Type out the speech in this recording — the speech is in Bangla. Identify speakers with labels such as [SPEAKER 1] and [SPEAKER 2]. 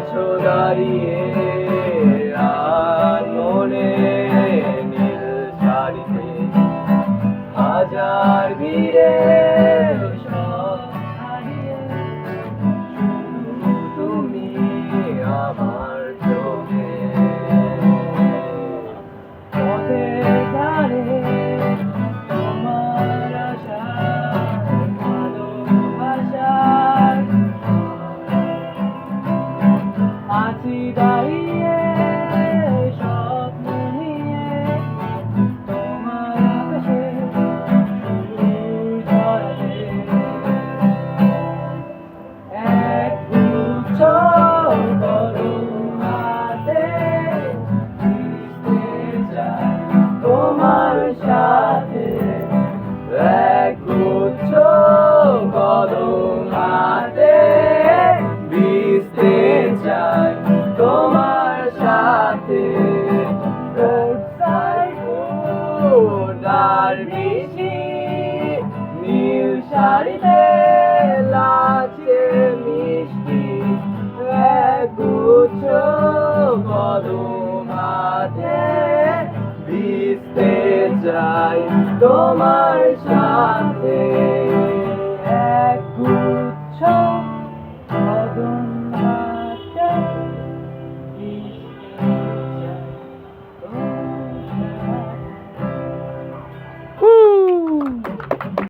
[SPEAKER 1] আছো দাঁড়িয়ে আর মনে নীল শাড়িতে হাজার ভিড়ে আছি দাঁড়িয়ে আর বেশি নীল শাড়িতে লাচে মিষ্টি গুছ কদম হাতে ভিজতে চাই তোমার